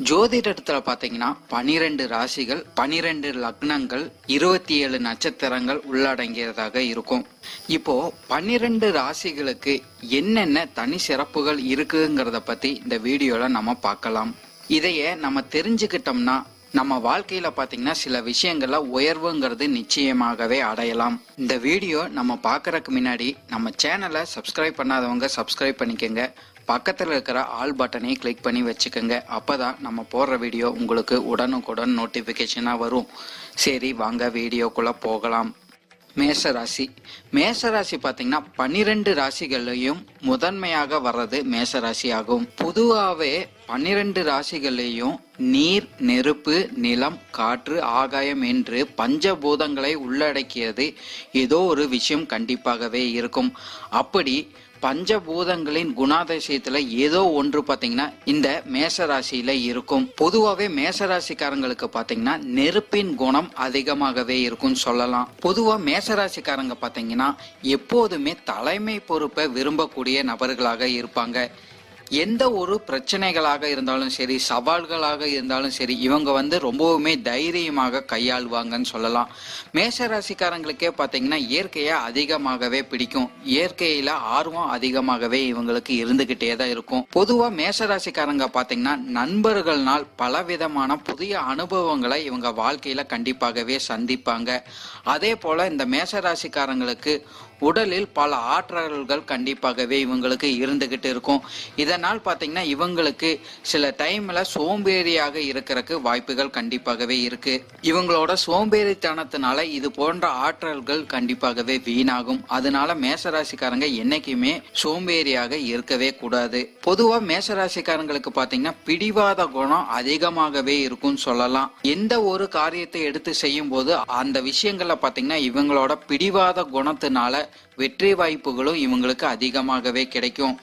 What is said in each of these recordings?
ஜோதிடத்துல பாத்தீங்கன்னா பனிரெண்டு ராசிகள் பனிரெண்டு லக்னங்கள் இருபத்தி ஏழு நட்சத்திரங்கள் உள்ளடங்கியதாக இருக்கும். இப்போ பன்னிரெண்டு ராசிகளுக்கு என்னென்ன தனி சிறப்புகள் இருக்குங்கிறத பத்தி இந்த வீடியோல நம்ம பார்க்கலாம். இதைய நம்ம தெரிஞ்சுக்கிட்டோம்னா நம்ம வாழ்க்கையில பாத்தீங்கன்னா சில விஷயங்கள்ல உயர்வுங்கிறது நிச்சயமாகவே அடையலாம். இந்த வீடியோ நம்ம பாக்குறதுக்கு முன்னாடி நம்ம சேனலை சப்ஸ்கிரைப் பண்ணாதவங்க சப்ஸ்கிரைப் பண்ணிக்கோங்க. பக்கத்தில் இருக்கிற ஆல் பட்டனை கிளிக் பண்ணி வச்சுக்கோங்க. அப்போ தான் நம்ம போடுற வீடியோ உங்களுக்கு உடனுக்குடன் நோட்டிஃபிகேஷனாக வரும். சரி வாங்க வீடியோக்குள்ளே போகலாம். மேசராசி மேசராசி பார்த்தீங்கன்னா பன்னிரெண்டு ராசிகள்லையும் முதன்மையாக வர்றது மேசராசி ஆகும் பொதுவாகவே பன்னிரெண்டு ராசிகள்லையும் நீர் நெருப்பு நிலம் காற்று ஆகாயம் என்று பஞ்சபூதங்களை உள்ளடக்கியது ஏதோ ஒரு விஷயம் கண்டிப்பாகவே இருக்கும். அப்படி பஞ்சபூதங்களின் குணாதிசயத்துல ஏதோ ஒன்று பாத்தீங்கன்னா இந்த மேசராசியில இருக்கும். பொதுவாகவே மேசராசிக்காரங்களுக்கு பாத்தீங்கன்னா நெருப்பின் குணம் அதிகமாகவே இருக்கும்னு சொல்லலாம். பொதுவா மேசராசிக்காரங்க பாத்தீங்கன்னா எப்போதுமே தலைமை பொறுப்பை விரும்பக்கூடிய நபர்களாக இருப்பாங்க. எந்த ஒரு பிரச்சனைகளாக இருந்தாலும் சரி சவால்களாக இருந்தாலும் சரி இவங்க வந்து ரொம்பவுமே தைரியமாக கையாளுவாங்கன்னு சொல்லலாம். மேஷராசிக்காரங்களுக்கே பார்த்தீங்கன்னா இயற்கையை அதிகமாகவே பிடிக்கும். இயற்கையில ஆர்வம் அதிகமாகவே இவங்களுக்கு இருந்துகிட்டே தான் இருக்கும். பொதுவாக மேஷராசிக்காரங்க பார்த்தீங்கன்னா நண்பர்கள்னால் பலவிதமான புதிய அனுபவங்களை இவங்க வாழ்க்கையில கண்டிப்பாகவே சந்திப்பாங்க. அதே போல இந்த மேஷராசிக்காரங்களுக்கு உடலில் பல ஆற்றல்கள் கண்டிப்பாகவே இவங்களுக்கு இருந்துகிட்டு இருக்கும். இதனால் பார்த்தீங்கன்னா இவங்களுக்கு சில டைம்ல சோம்பேறியாக இருக்கிறதுக்கு வாய்ப்புகள் கண்டிப்பாகவே இருக்கு. இவங்களோட சோம்பேறித்தனத்தினால இது போன்ற ஆற்றல்கள் கண்டிப்பாகவே வீணாகும். அதனால மேசராசிக்காரங்க என்னைக்குமே சோம்பேறியாக இருக்கவே கூடாது. பொதுவா மேசராசிக்காரங்களுக்கு பார்த்தீங்கன்னா பிடிவாத குணம் அதிகமாகவே இருக்கும்னு சொல்லலாம். எந்த ஒரு காரியத்தை எடுத்து செய்யும் போது அந்த விஷயங்கள்ல பார்த்தீங்கன்னா இவங்களோட பிடிவாத குணத்தினால வெற்றி வாய்ப்புகளும் இவங்களுக்கு அதிகமாகவே கிடைக்கும்.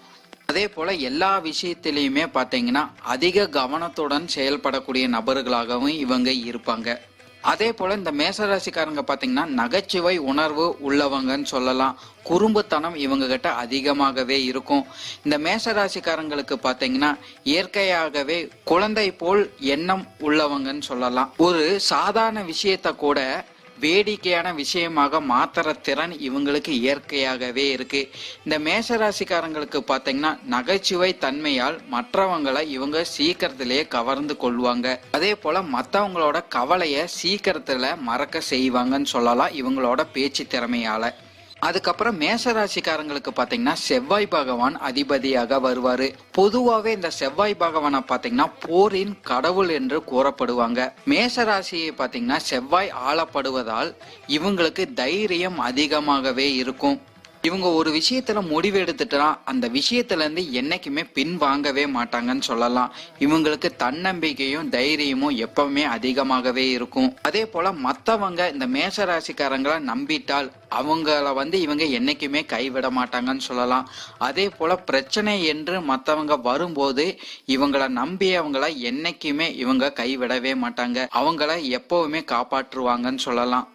அதே போல எல்லா விஷயத்திலையுமே பார்த்தீங்கன்னா அதிக கவனத்துடன் செயல்படக்கூடிய நபர்களாகவும் இவங்க இருப்பாங்க. அதே போல இந்த மேசராசிக்காரங்க பார்த்தீங்கன்னா நகைச்சுவை உணர்வு உள்ளவங்கன்னு சொல்லலாம். குறும்புத்தனம் இவங்க கிட்ட அதிகமாகவே இருக்கும். இந்த மேசராசிக்காரங்களுக்கு பார்த்தீங்கன்னா இயற்கையாகவே குழந்தை போல் எண்ணம் உள்ளவங்கன்னு சொல்லலாம். ஒரு சாதாரண விஷயத்த கூட வேடிக்கையான விஷயமாக மாத்துற திறன் இவங்களுக்கு இயற்கையாகவே இருக்கு. இந்த மேஷராசிக்காரங்களுக்கு பார்த்தீங்கன்னா நகைச்சுவை தன்மையால் மற்றவங்களை இவங்க சீக்கிரத்திலேயே கவர்ந்து கொள்வாங்க. அதே போல மற்றவங்களோட கவலையை சீக்கிரத்துல மறக்க செய்வாங்கன்னு சொல்லலாம் இவங்களோட பேச்சு திறமையால. அதுக்கப்புறம் மேசராசிக்காரங்களுக்கு பார்த்தீங்கன்னா செவ்வாய் பகவான் அதிபதியாக வருவாரு. பொதுவாகவே இந்த செவ்வாய் பகவானை பார்த்தீங்கன்னா போரின் கடவுள் என்று கூறப்படுவாங்க. மேசராசியை பார்த்தீங்கன்னா செவ்வாய் ஆளப்படுவதால் இவங்களுக்கு தைரியம் அதிகமாகவே இருக்கும். இவங்க ஒரு விஷயத்துல முடிவு எடுத்துட்டா அந்த விஷயத்துல இருந்து என்னைக்குமே பின் வாங்கவே மாட்டாங்கன்னு சொல்லலாம். இவங்களுக்கு தன்னம்பிக்கையும் தைரியமும் எப்பவுமே அதிகமாகவே இருக்கும். அதே போல மத்தவங்க இந்த மேசராசிக்காரங்களை நம்பிட்டால் அவங்கள வந்து இவங்க என்னைக்குமே கைவிட மாட்டாங்கன்னு சொல்லலாம். அதே போல பிரச்சனை என்று மத்தவங்க வரும்போது இவங்கள நம்பியவங்கள என்னைக்குமே இவங்க கைவிடவே மாட்டாங்க. அவங்கள எப்பவுமே காப்பாற்றுவாங்கன்னு சொல்லலாம்.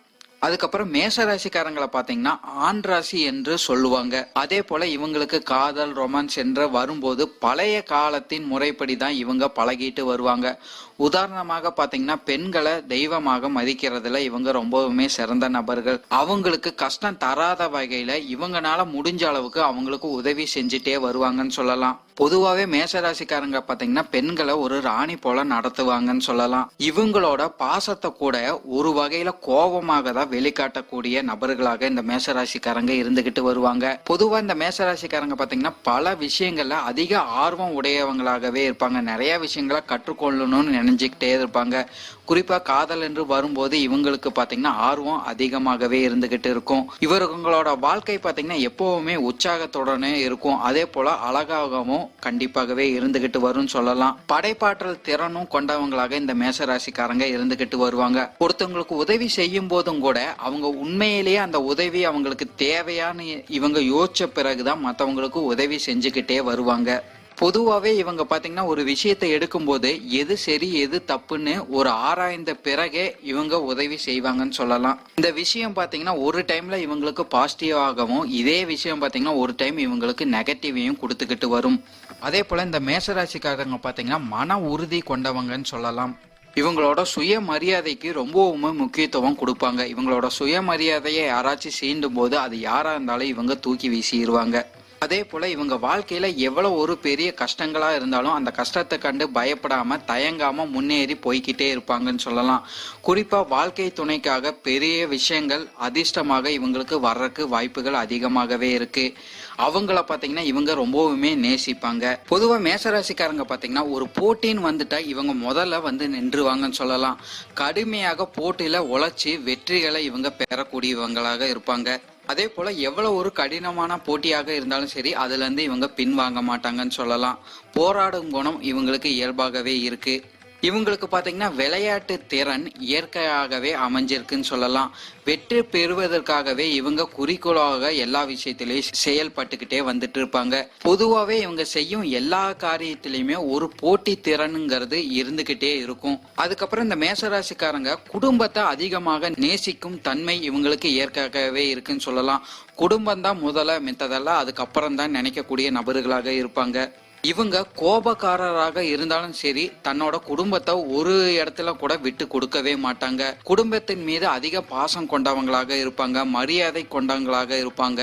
அதுக்கப்புறம் மேச ராசிக்காரங்களை பார்த்தீங்கன்னா ஆண் ராசி என்று சொல்லுவாங்க. அதே போல இவங்களுக்கு காதல் ரொமான்ஸ் என்று வரும்போது பழைய காலத்தின் முறைப்படி தான் இவங்க பழகிட்டு வருவாங்க. உதாரணமாக பார்த்தீங்கன்னா பெண்களை தெய்வமாக மதிக்கிறதுல இவங்க ரொம்பவுமே சிறந்த நபர்கள். அவங்களுக்கு கஷ்டம் தராத வகையில இவங்கனால முடிஞ்ச அளவுக்கு அவங்களுக்கு உதவி செஞ்சுட்டே வருவாங்கன்னு சொல்லலாம். பொதுவாகவே மேசராசிக்காரங்க பார்த்தீங்கன்னா பெண்களை ஒரு ராணி போல நடத்துவாங்கன்னு சொல்லலாம். இவங்களோட பாசத்தை கூட ஒரு வகையில கோபமாக தான் வெளிக்காட்டக்கூடிய நபர்களாக இந்த மேசராசிக்காரங்க இருந்துகிட்டு வருவாங்க. பொதுவா இந்த மேசராசிக்காரங்க பார்த்தீங்கன்னா பல விஷயங்கள்ல அதிக ஆர்வம் உடையவங்களாகவே இருப்பாங்க. நிறைய விஷயங்களை கற்றுக்கொள்ளணும்னு நினைஞ்சிக்கிட்டே இருப்பாங்க. குறிப்பா காதல் என்று வரும்போது இவங்களுக்கு பாத்தீங்கன்னா ஆர்வம் அதிகமாகவே இருந்துகிட்டு இருக்கும். இவர்களோட வாழ்க்கை பாத்தீங்கன்னா எப்பவுமே உற்சாகத்துடனே இருக்கும். அதே போல அழகாகவும் கண்டிப்பாகவே இருந்துகிட்டு வரும்னு சொல்லலாம். படைப்பாற்றல் திறனும் கொண்டவங்களாக இந்த மேசராசிக்காரங்க இருந்துகிட்டு வருவாங்க. ஒருத்தவங்களுக்கு உதவி செய்யும் போதும் கூட அவங்க உண்மையிலேயே அந்த உதவி அவங்களுக்கு தேவையான இவங்க யோசிச்ச பிறகுதான் மற்றவங்களுக்கு உதவி செஞ்சுக்கிட்டே வருவாங்க. பொதுவாகவே இவங்க பார்த்தீங்கன்னா ஒரு விஷயத்தை எடுக்கும்போது எது சரி எது தப்புன்னு ஒரு ஆராய்ந்த பிறகே இவங்க உதவி செய்வாங்கன்னு சொல்லலாம். இந்த விஷயம் பார்த்தீங்கன்னா ஒரு டைம்ல இவங்களுக்கு பாசிட்டிவாகவும் இதே விஷயம் பார்த்தீங்கன்னா ஒரு டைம் இவங்களுக்கு நெகட்டிவையும் கொடுத்துக்கிட்டு வரும். அதே போல இந்த மேசராசிக்காரங்க பார்த்தீங்கன்னா மன உறுதி கொண்டவங்கன்னு சொல்லலாம். இவங்களோட சுயமரியாதைக்கு ரொம்பவுமே முக்கியத்துவம் கொடுப்பாங்க. இவங்களோட சுயமரியாதையை யாராச்சும் சீண்டும் போது அது யாரா இருந்தாலும் இவங்க தூக்கி வீசிடுவாங்க அதே போல இவங்க வாழ்க்கையில எவ்வளவு ஒரு பெரிய கஷ்டங்களா இருந்தாலும் அந்த கஷ்டத்தை கண்டு பயப்படாம தயங்காம முன்னேறி போய்க்கிட்டே இருப்பாங்கன்னு சொல்லலாம். குறிப்பா வாழ்க்கை துணைக்காக பெரிய விஷயங்கள் அதிர்ஷ்டமாக இவங்களுக்கு வர்றதுக்கு வாய்ப்புகள் அதிகமாகவே இருக்கு. அவங்கள பாத்தீங்கன்னா இவங்க ரொம்பவுமே நேசிப்பாங்க. பொதுவா மேசராசிக்காரங்க பாத்தீங்கன்னா ஒரு போட்டின்னு வந்துட்டா இவங்க முதல்ல வந்து நின்றுவாங்கன்னு சொல்லலாம். கடுமையாக போட்டியில உழைச்சி வெற்றிகளை இவங்க பெறக்கூடியவங்களாக இருப்பாங்க. அதே போல எவ்வளவு ஒரு கடினமான போட்டியாக இருந்தாலும் சரி அதுல இருந்து இவங்க பின்வாங்க மாட்டாங்கன்னு சொல்லலாம். போராடும் குணம் இவங்களுக்கு இயல்பாகவே இருக்கு. இவங்களுக்கு பார்த்தீங்கன்னா விளையாட்டு திறன் இயற்கையாகவே அமைஞ்சிருக்குன்னு சொல்லலாம். வெற்றி பெறுவதற்காகவே இவங்க குறிக்கோளாக எல்லா விஷயத்திலையும் செயல்பட்டுக்கிட்டே வந்துட்டு இருப்பாங்க பொதுவாகவே இவங்க செய்யும் எல்லா காரியத்திலையுமே ஒரு போட்டி திறனுங்கிறது இருந்துகிட்டே இருக்கும். அதுக்கப்புறம் இந்த மேசராசிக்காரங்க குடும்பத்தை அதிகமாக நேசிக்கும் தன்மை இவங்களுக்கு இயற்கையாகவே இருக்குன்னு சொல்லலாம். குடும்பம் தான் முதல்ல மித்ததெல்லாம் அதுக்கப்புறம் தான் நினைக்கக்கூடிய நபர்களாக இருப்பாங்க. இவங்க கோபக்காரராக இருந்தாலும் சரி தன்னோட குடும்பத்தை ஒரு இடத்துல கூட விட்டு கொடுக்கவே மாட்டாங்க. குடும்பத்தின் மீது அதிக பாசம் கொண்டவங்களாக இருப்பாங்க மரியாதை கொண்டவங்களாக இருப்பாங்க.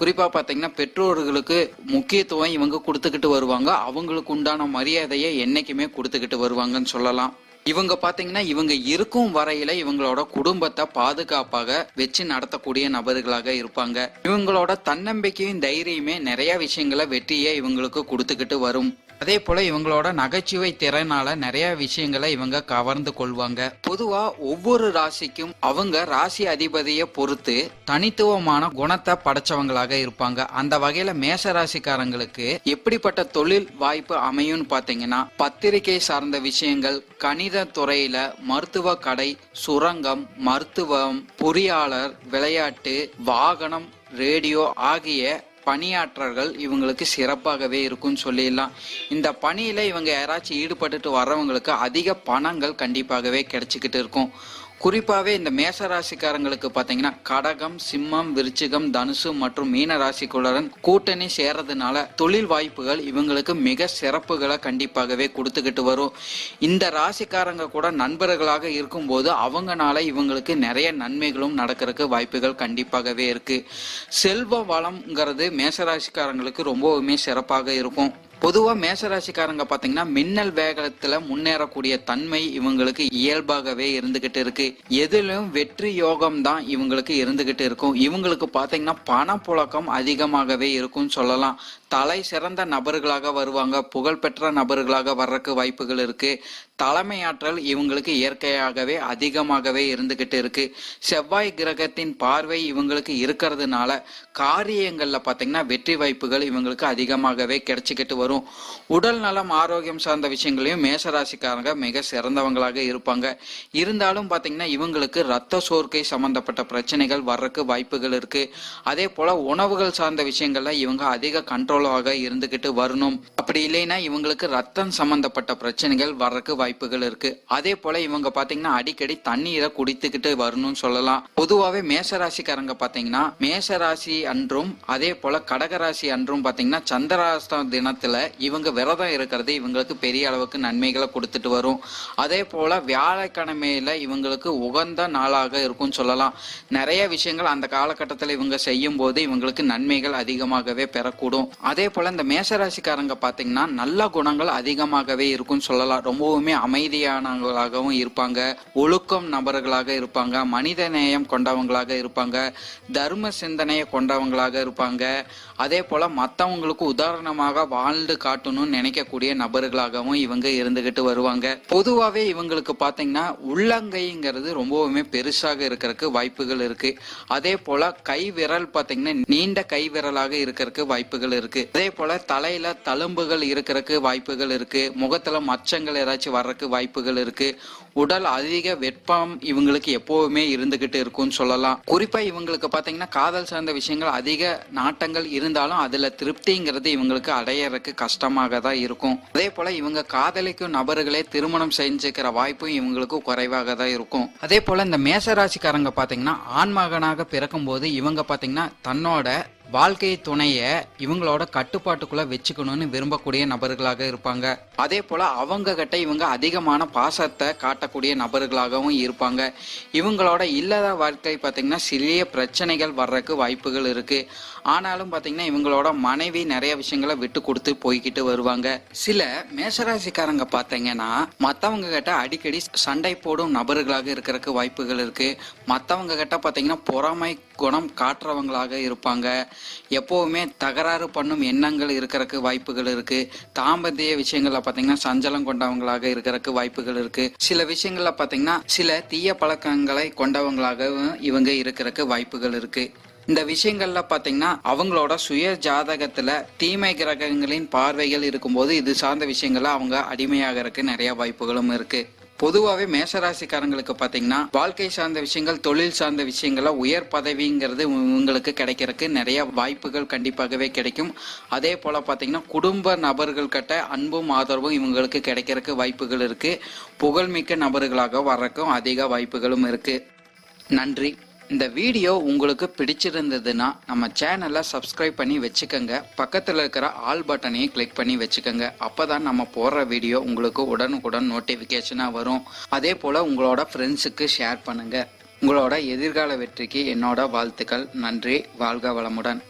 குறிப்பா பாத்தீங்கன்னா பெற்றோர்களுக்கு முக்கியத்துவம் இவங்க கொடுத்துக்கிட்டு வருவாங்க. அவங்களுக்கு உண்டான மரியாதையை என்னைக்குமே கொடுத்துக்கிட்டு வருவாங்கன்னு சொல்லலாம். இவங்க பாத்தீங்கன்னா இவங்க இருக்கும் வரையில இவங்களோட குடும்பத்தை பாதுகாப்பாக வச்சு நடத்தக்கூடிய நபர்களாக இருப்பாங்க. இவங்களோட தன்னம்பிக்கையும் தைரியமே நிறைய விஷயங்களை வெற்றியை இவங்களுக்கு கொடுத்துக்கிட்டு வரும். அதே போல இவங்களோட நகைச்சுவை திறனால நிறைய விஷயங்களை இவங்க கவர்ந்து கொள்வாங்க. பொதுவா ஒவ்வொரு ராசிக்கும் அவங்க ராசி அதிபதியை பொறுத்து தனித்துவமான குணத்தை படைச்சவங்களாக இருப்பாங்க. அந்த வகையில மேச ராசிக்காரங்களுக்கு எப்படிப்பட்ட தொழில் வாய்ப்பு அமையும்னு பாத்தீங்கன்னா பத்திரிகை சார்ந்த விஷயங்கள் கணித துறையில மருத்துவ கடை சுரங்கம் மருத்துவம் பொறியாளர் விளையாட்டு வாகனம் ரேடியோ ஆகிய பணியாற்றல்கள் இவங்களுக்கு சிறப்பாகவே இருக்கும்னு சொல்லிடலாம். இந்த பணியில் இவங்க யாராச்சும் ஈடுபட்டுட்டு வர்றவங்களுக்கு அதிக பணங்கள் கண்டிப்பாகவே கிடைச்சிக்கிட்டு இருக்கும். குறிப்பாகவே இந்த மேச ராசிக்காரங்களுக்கு பார்த்தீங்கன்னா கடகம் சிம்மம் விருச்சிகம் தனுசு மற்றும் மீன ராசிக்குள்ளரன் கூட்டணி சேர்றதுனால தொழில் வாய்ப்புகள் இவங்களுக்கு மிக சிறப்புகளை கண்டிப்பாகவே கொடுத்துக்கிட்டு வரும். இந்த ராசிக்காரங்க கூட நண்பர்களாக இருக்கும்போது அவங்கனால இவங்களுக்கு நிறைய நன்மைகளும் நடக்கிறதுக்கு வாய்ப்புகள் கண்டிப்பாகவே இருக்கு. செல்வ வளம்ங்கிறது மேசராசிக்காரங்களுக்கு ரொம்பவுமே சிறப்பாக இருக்கும். பொதுவா மேஷராசிக்காரங்க பாத்தீங்கன்னா மின்னல் வேகத்தில் முன்னேறக்கூடிய தன்மை இவங்களுக்கு இயல்பாகவே இருந்துகிட்டு இருக்கு. எதிலும் வெற்றி யோகம் தான் இவங்களுக்கு இருந்துகிட்டு இருக்கும். இவங்களுக்கு பாத்தீங்கன்னா பணப்புழக்கம் அதிகமாகவே இருக்கும்னு சொல்லலாம். தலை சிறந்த நபர்களாக வருவாங்க. புகழ்பெற்ற நபர்களாக வர்றதுக்கு வாய்ப்புகள் இருக்கு. தலைமையாற்றல் இவங்களுக்கு இயற்கையாகவே அதிகமாகவே இருந்துகிட்டு இருக்கு. செவ்வாய் கிரகத்தின் பார்வை இவங்களுக்கு இருக்கிறதுனால காரியங்களில் பார்த்தீங்கன்னா வெற்றி வாய்ப்புகள் இவங்களுக்கு அதிகமாகவே கிடைச்சிக்கிட்டு வரும். உடல் நலம் ஆரோக்கியம் சார்ந்த விஷயங்களையும் மேசராசிக்காரங்க மிக சிறந்தவங்களாக இருப்பாங்க. இருந்தாலும் பார்த்தீங்கன்னா இவங்களுக்கு ரத்த சோர்க்கை சம்பந்தப்பட்ட பிரச்சனைகள் வர்றதுக்கு வாய்ப்புகள் இருக்கு. அதே போல உணவுகள் சார்ந்த விஷயங்கள்ல இவங்க அதிக கண்ட்ரோலாக இருந்துகிட்டு வரணும். அப்படி இல்லைன்னா இவங்களுக்கு ரத்தம் சம்பந்தப்பட்ட பிரச்சனைகள் வர்றதுக்கு வாய்ப்புகள் இருக்கு. அதே போல இவங்க பாத்தீங்கன்னா அடிக்கடி தண்ணீரை குடித்துக்கிட்டு வரணும்னு சொல்லலாம். பொதுவாகவே மேசராசிக்காரங்க பாத்தீங்கன்னா மேசராசி அன்றும் அதே போல கடகராசி அன்றும் பாத்தீங்கன்னா சந்திராஷ்டம் தினத்துல இவங்க விரதம் இருக்கிறது இவங்களுக்கு பெரிய அளவுக்கு நன்மைகளை கொடுத்துட்டு வரும். அதே போல வியாழக்கிழமையில இவங்களுக்கு உகந்த நாளாக இருக்கும்னு சொல்லலாம். நிறைய விஷயங்கள் அந்த காலகட்டத்தில் இவங்க செய்யும் போது இவங்களுக்கு நன்மைகள் அதிகமாகவே பெறக்கூடும். அதே போல இந்த மேசராசிக்காரங்க பாத்தீங்கன்னா நல்ல குணங்கள் அதிகமாகவே இருக்கும்னு சொல்லலாம். ரொம்பவுமே அமைதியானவங்களாகவும் இருப்பாங்க ஒழுக்கம் நபர்களாக இருப்பாங்க மனித நேயம் கொண்டவங்களாக இருப்பாங்க தர்ம சிந்தனையை கொண்டவங்களாக இருப்பாங்க. அதே போல மற்றவங்களுக்கு உதாரணமாக வாழ்ந்து காட்டணும்னு நினைக்கக்கூடிய நபர்களாகவும் இவங்க இருந்துகிட்டு வருவாங்க. பொதுவாகவே இவங்களுக்கு பார்த்தீங்கன்னா உள்ளங்கைங்கிறது ரொம்பவுமே பெருசாக இருக்கிறதுக்கு வாய்ப்புகள் இருக்கு. அதே போல கை விரல் பார்த்தீங்கன்னா நீண்ட கை விரலாக இருக்கிறதுக்கு வாய்ப்புகள் இருக்கு. அதே போல தலையில தழும்புகள் இருக்கிறதுக்கு வாய்ப்புகள் இருக்கு. முகத்துல மச்சங்கள் ஏதாச்சும் வர்றதுக்கு வாய்ப்புகள் இருக்கு. உடல் அதிக வெப்பம் இவங்களுக்கு எப்போவுமே இருந்துகிட்டு இருக்கும்னு சொல்லலாம். குறிப்பா இவங்களுக்கு பாத்தீங்கன்னா காதல் சார்ந்த விஷயங்கள் அதிக நாட்டங்கள் இருந்தாலும் அதுல திருப்திங்கிறது இவங்களுக்கு அடையறதுக்கு கஷ்டமாக தான் இருக்கும். அதே போல இவங்க காதலிக்கும் நபர்களே திருமணம் செஞ்சுக்கிற வாய்ப்பும் இவங்களுக்கு குறைவாக தான் இருக்கும். அதே போல இந்த மேசராசிக்காரங்க பாத்தீங்கன்னா ஆண்மகனாக பிறக்கும் போது இவங்க பாத்தீங்கன்னா தன்னோட வாழ்க்கை துணைய இவங்களோட கட்டுப்பாட்டுக்குள்ள வச்சுக்கணும்னு விரும்பக்கூடிய நபர்களாக இருப்பாங்க. அதே போல அவங்க கிட்ட இவங்க அதிகமான பாசத்தை காட்டக்கூடிய நபர்களாகவும் இருப்பாங்க. இவங்களோட இல்லாத வாழ்க்கை பார்த்தீங்கன்னா சிறிய பிரச்சனைகள் வர்றதுக்கு வாய்ப்புகள் இருக்கு. ஆனாலும் பார்த்தீங்கன்னா இவங்களோட மனைவி நிறைய விஷயங்களை விட்டு கொடுத்து போய்கிட்டு வருவாங்க. சில மேசராசிக்காரங்க பார்த்தீங்கன்னா மற்றவங்க கிட்ட அடிக்கடி சண்டை போடும் நபர்களாக இருக்கிறதுக்கு வாய்ப்புகள் இருக்கு. மற்றவங்க கிட்ட பார்த்தீங்கன்னா பொறாமை குணம் காட்டுறவங்களாக இருப்பாங்க. எப்போவுமே தகராறு பண்ணும் எண்ணங்கள் இருக்கிறதுக்கு வாய்ப்புகள் இருக்கு. தாம்பத்திய விஷயங்கள்ல பார்த்தீங்கன்னா சஞ்சலம் கொண்டவங்களாக இருக்கிறதுக்கு வாய்ப்புகள் இருக்கு. சில விஷயங்கள்ல பார்த்தீங்கன்னா சில தீய பழக்கங்களை கொண்டவங்களாகவும் இவங்க இருக்கிறதுக்கு வாய்ப்புகள் இருக்கு. இந்த விஷயங்கள்ல பாத்தீங்கன்னா அவங்களோட சுய ஜாதகத்துல தீமை கிரகங்களின் பார்வைகள் இருக்கும்போது இது சார்ந்த விஷயங்கள்ல அவங்க அடிமையாகிறதுக்கு நிறைய வாய்ப்புகளும் இருக்கு. பொதுவாகவே மேஷராசிக்காரங்களுக்கு பார்த்தீங்கன்னா வாழ்க்கை சார்ந்த விஷயங்கள் தொழில் சார்ந்த விஷயங்கள உயர் பதவிங்கிறது இவங்களுக்கு கிடைக்கிறதுக்கு நிறைய வாய்ப்புகள் கண்டிப்பாகவே கிடைக்கும். அதே போல பார்த்தீங்கன்னா குடும்ப நபர்கள் கிட்ட அன்பும் ஆதரவும் இவங்களுக்கு கிடைக்கிறதுக்கு வாய்ப்புகள் இருக்கு. புகழ்மிக்க நபர்களாக வர்றதுக்கும் அதிக வாய்ப்புகளும் இருக்கு. நன்றி. இந்த வீடியோ உங்களுக்கு பிடிச்சிருந்ததுன்னா நம்ம சேனலை சப்ஸ்கிரைப் பண்ணி வச்சுக்கோங்க. பக்கத்தில் இருக்கிற ஆல் பட்டனையும் கிளிக் பண்ணி வச்சுக்கோங்க. அப்போ தான் நம்ம போடுற வீடியோ உங்களுக்கு உடனுக்குடன் நோட்டிஃபிகேஷனாக வரும். அதே போல் உங்களோட ஃப்ரெண்ட்ஸுக்கு ஷேர் பண்ணுங்கள் உங்களோட எதிர்கால வெற்றிக்கு என்னோட வாழ்த்துக்கள். நன்றி. வாழ்க வளமுடன்.